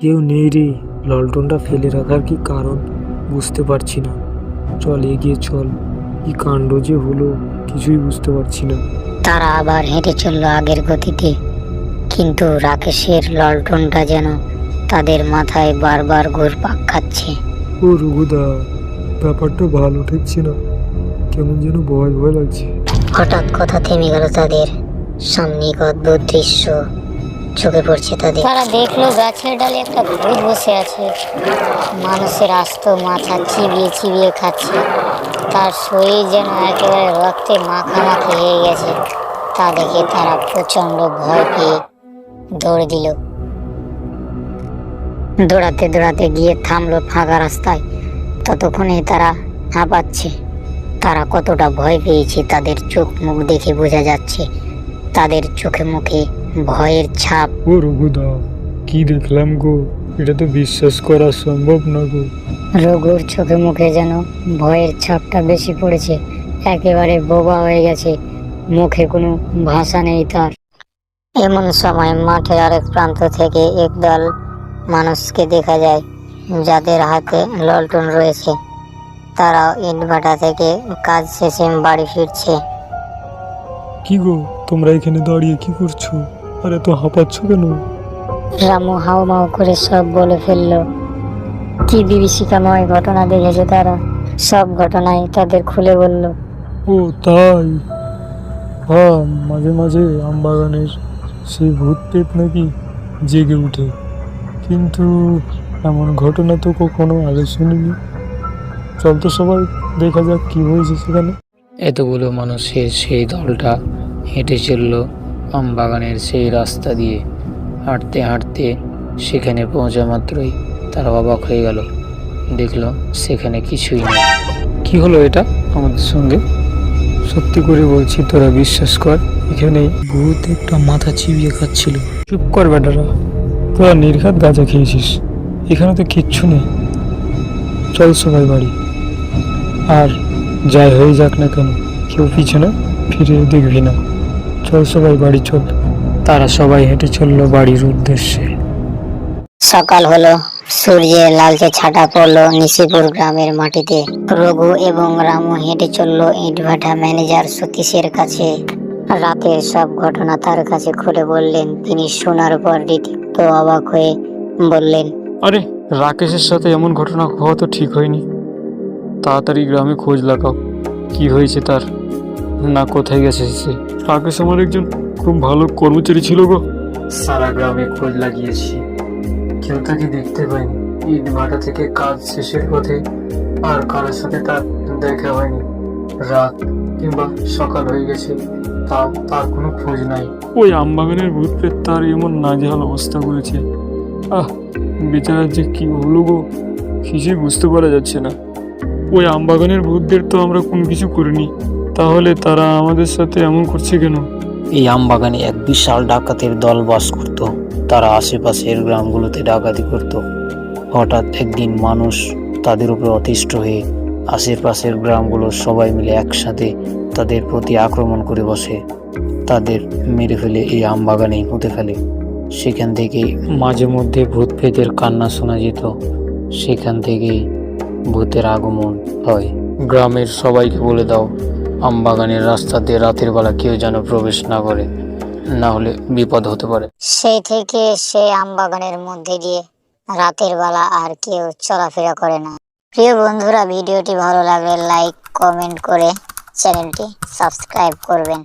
কেউ নেই রে ললটনটা ফেলে রাখার কি কারণ? বুঝতে পারছি না। চল এগিয়ে চল। কি কাণ্ড যে হলো কিছুই বুঝতে পারছি না। তারা আবার হেঁটে চলল আগের গতিতে। কিন্তু রাকেশের ললটনটা যেন তাদের মাথায় বারবার ঘুরপাক খাচ্ছে। ও রঘুদা ব্যাপারটা ভালো ঠেকছে না। কেমন যেন ভয় ভয় লাগছে। হঠাৎ কথা থেমে গেল তাদের। সামনে এক অদ্ভুত দৃশ্য চোখে পড়ছে তাদের। তারা দেখল গাছের ডালে একটা ভূত বসে আছে। মানুষের আস্ত মাথা চিবিয়ে চিবিয়ে খাচ্ছে। তার শরীর যেন একেবারে রক্তে মাখামাখি হয়ে গেছে। তা দেখে তারা প্রচণ্ড ভয় পেয়ে দৌড় দিল। দৌড়াতে দৌড়াতে গিয়ে থামলো ফাঁকা রাস্তায়। ততক্ষণে তারা হাঁপাচ্ছে। তারা কতটা ভয় পেয়েছে তাদের চোখ মুখ দেখে বোঝা যাচ্ছে। তাদের চোখে মুখে ভয়ের ছাপ। ও রঘুদা কি দেখলাম গো? এটা তো বিশ্বাস করা সম্ভব না গো। রঘুর চোখে মুখে যেন ভয়ের ছাপটা বেশি পড়েছে একেবারে বোবা হয়ে গেছে। মুখে কোনো ভাষা নেই তার। এমন সময় মাঠে আরেক প্রান্ত থেকে একদল মানুষকে দেখা যায় যাদের হাতে ললটন রয়েছে। তারাও ইটভাটা থেকে কাজ শেষে বাড়ি ফিরছে। কি গো তোমরা এখানে দাঁড়িয়ে কি করছ? আরে তো হাঁপাচ্ছ কেন? রামু হাউমাউ করে সব বলে ফেলল। কি বিভীষিকাময় ঘটনা দেখেছে তারা? সব ঘটনাই তাদের খুলে বলল। ও তাই? হ্যাঁ মাঝে মাঝে আমবাগানের সেই ভূত পেট নাকি জেগে উঠে। কিন্তু এমন ঘটনা তো কখনো আগে শুনিনি। চল তো সবাই দেখা যাক কি হয়েছে সেখানে। এতগুলো মানুষের সেই দলটা হেঁটে চলল আমবাগানের সেই রাস্তা দিয়ে। হাঁটতে হাঁটতে সেখানে পৌঁছা মাত্রই তারা অবাক হয়ে গেল। দেখল সেখানে কিছুই নেই। কি হলো এটা আমাদের সঙ্গে? সত্যি করে বলছি তোরা বিশ্বাস কর এখানে ভূত একটা মাথা চিবিয়ে খাচ্ছিল। চুপ কর বেটারা তোরা নির্ঘাত গাঁজা খেয়েছিস। এখানে তো কিচ্ছু নেই। চল সবাই বাড়ি। আর যাই হয়ে যাক না কেন কেউ পিছনে ফিরে দেখবি না। চল সবাই বাড়ি চল। তারা সবাই হেঁটে চলল বাড়ির উদ্দেশ্যে। সকাল হলো। সূর্যের লালচে ছাটা পড়ল নিশিপুর গ্রামের মাটিতে। রঘু এবং রামু হেঁটে চলল ইটভাটা ম্যানেজার সতীশের কাছে। রাতের সব ঘটনা তার কাছে খুলে বললেন। তিনি শোনার পর রীতিমতো অবাক হয়ে বললেন আরে রাকেশের সাথে এমন ঘটনা হওয়া তো ঠিক হয়নি। তাড়াতাড়ি গ্রামে খোঁজ লাগাও। কি হয়েছে তার? না কোথায় গেছে সে? রাকেশ আমার একজন খুব ভালো কর্মচারী ছিল গো। সারা গ্রামে খোঁজ লাগিয়েছি। কেউ তাকে দেখতে পায়নি। ইট ভাটা থেকে কাজ শেষের পথে আর কারোর সাথে তার দেখা হয়নি। রাত কিংবা সকাল হয়ে গেছে তাও তার কোনো খোঁজ নাই। ওই আমবাগানের ভূত প্রেত তার এমন নাজেহাল অবস্থা করেছে। আহ বেচারার যে কি হলো গো কিছুই বুঝতে পারা যাচ্ছে না। ওই আমবাগানের ভূতদের তো আমরা কোনো কিছু করিনি। তাহলে তারা আমাদের সাথে এমন করছে কেন? এই আমবাগানে এক বিশাল ডাকাতের দল বাস করত। তারা আশেপাশের গ্রামগুলোতে ডাকাতি করত। হঠাৎ একদিন মানুষ তাদের উপর অতিষ্ঠ হয়ে আশেপাশের গ্রামগুলো সবাই মিলে একসাথে তাদের প্রতি আক্রমণ করে বসে। তাদের মেরে ফেলে এই আমবাগানেই পুঁতে ফেলে। সেখান থেকে মাঝে মধ্যে ভূত প্রেতের কান্না শোনা যেত। সেখান থেকেই ভূতের আগমন হয়। গ্রামের সবাইকে বলে দাও, আমবাগানের রাস্তা দিয়ে রাতের বেলা কেউ যেন প্রবেশ না করে, না হলে বিপদ হতে পারে। সেই থেকে সেই আমবাগানের মধ্যে দিয়ে রাতের বেলা আর কেউ চলাফেরা করে না। প্রিয় বন্ধুরা, ভিডিওটি ভালো লাগলে লাইক কমেন্ট করে চ্যানেলটি সাবস্ক্রাইব করবেন।